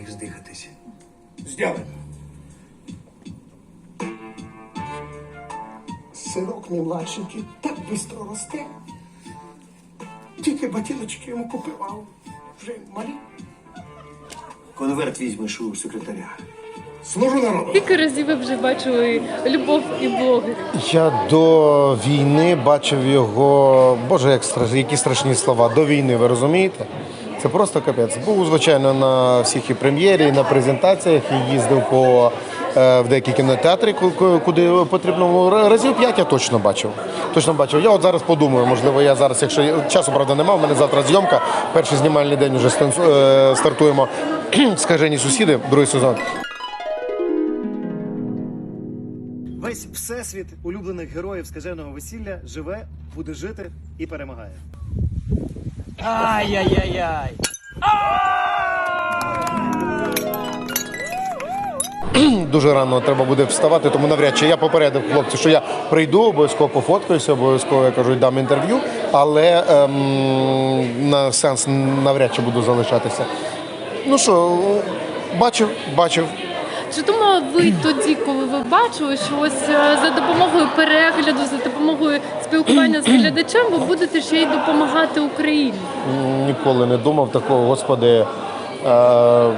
їх здихатися. Сделано. Синок мій младшенький так швидко росте. Тільки ботиночки йому купував. Вже малі. Конверт візьмеш у секретаря. Служу народу. Скільки разів ви вже бачили любов і блогерів? Я до війни бачив його. Боже, як страш... які страшні слова. До війни, ви розумієте? Це просто капець. Був, звичайно, на всіх і прем'єрі, і на презентаціях, і їздив по е, в деякі кінотеатри, ку- ку- куди потрібно. Разів п'ять я точно бачив. Точно бачив. Я от зараз подумаю, можливо, я зараз, якщо часу правда немає, в мене завтра зйомка. Перший знімальний день вже е, стартуємо. Скажені сусіди, другий сезон. Весь всесвіт улюблених героїв скаженого весілля живе, буде жити і перемагає. Ай-яй-яй-яй. дуже рано треба буде вставати, тому навряд чи я попередив хлопців, що я прийду, обов'язково пофоткаюся, обов'язково я кажу, дам інтерв'ю, але ем, на сенс навряд чи буду залишатися. Ну що, бачив, бачив. Чи думали ви тоді, коли ви бачили, що ось е, за допомогою перегляду, за допомогою спілкування з глядачем ви будете ще й допомагати Україні? Ніколи не думав такого, господи. Е,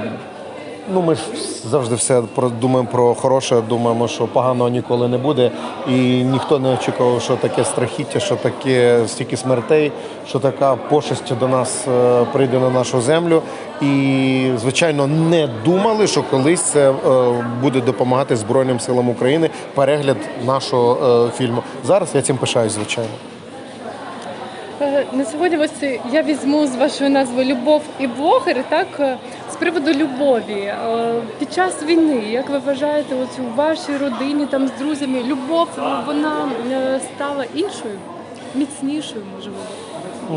ну, ми ж завжди все про, думаємо про хороше, думаємо, що поганого ніколи не буде. І ніхто не очікував, що таке страхіття, що таке стільки смертей, що така пошесть до нас е, прийде на нашу землю. І, звичайно, не думали, що колись це е, буде допомагати Збройним силам України перегляд нашого е, фільму. Зараз я цим пишаюсь, звичайно. Е, На сьогодні ось я візьму з вашої назви Любов і блогери, так е, з приводу любові. Е, Під час війни, як ви вважаєте, ось у вашій родині там з друзями любов вона стала іншою, міцнішою, можливо?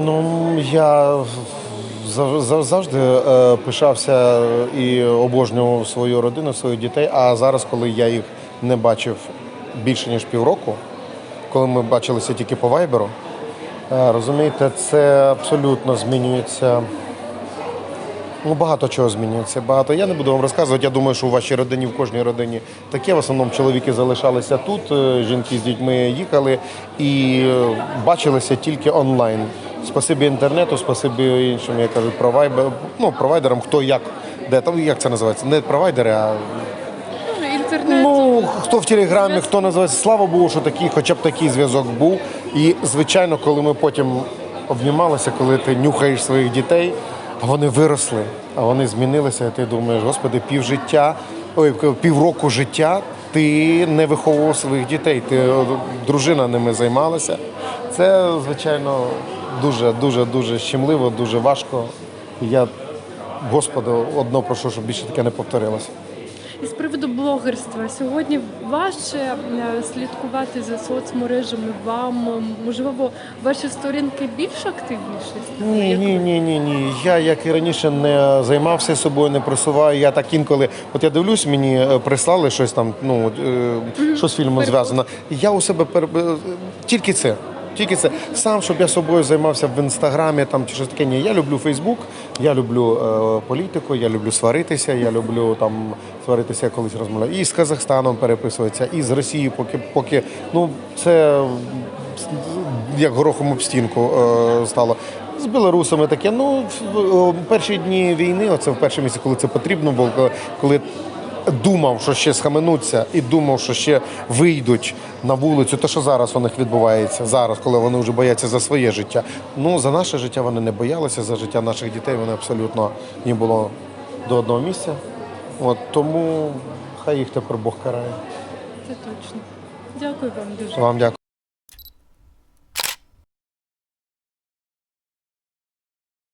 Ну я зав- зав- завжди пишався і обожнював свою родину, своїх дітей. А зараз, коли я їх не бачив більше ніж півроку, коли ми бачилися тільки по вайберу, розумієте, це абсолютно змінюється. Ну, багато чого змінюється. Багато. Я не буду вам розказувати. Я думаю, що у вашій родині, в кожній родині таке. В основному чоловіки залишалися тут, е, жінки з дітьми їхали і е, бачилися тільки онлайн. Спасибі інтернету, спасибі іншим, я кажу, провайбер, ну, провайдерам, хто як, де там, як це називається? Не провайдери, а Ну, Інтернет. Ну, хто в телеграмі, хто називається, слава Богу, що такий, хоча б такий зв'язок був. І, звичайно, коли ми потім обнімалися, коли ти нюхаєш своїх дітей, вони виросли, а вони змінилися, і ти думаєш, господи, півжиття, ой, півроку життя ти не виховував своїх дітей, ти дружина ними займалася. Це, звичайно, дуже, дуже, дуже щемливо, дуже важко. Я, Господу, одно прошу, щоб більше таке не повторилося. І з приводу блогерства сьогодні важче е, слідкувати за соцмережами вам. Можливо, ваші сторінки більш активніші? Ні, ні, ні, ні, ні. Я як і раніше не займався собою, не просуваю. Я так інколи, от я дивлюсь, мені е, прислали щось там, ну е, що з фільмом зв'язано. Я у себе пер... тільки це. Тільки це сам, щоб я собою займався в інстаграмі там чи щось таке. Ні, я люблю Фейсбук, я люблю е, політику, я люблю сваритися, я люблю там сваритися, я колись розмовляю. І з Казахстаном переписуватися, і з Росією, поки поки ну це як горохом об стінку е, стало. З білорусами таке. Ну, в- в перші дні війни, оце в перші місяці, коли це потрібно було, коли- коли думав, що ще схаменуться, і думав, що ще вийдуть на вулицю. Те, що зараз у них відбувається, зараз, коли вони вже бояться за своє життя. Ну, за наше життя вони не боялися, за життя наших дітей вони абсолютно їм було до одного місця. От тому хай їх тепер Бог карає. Це точно. Дякую вам дуже. Вам дякую.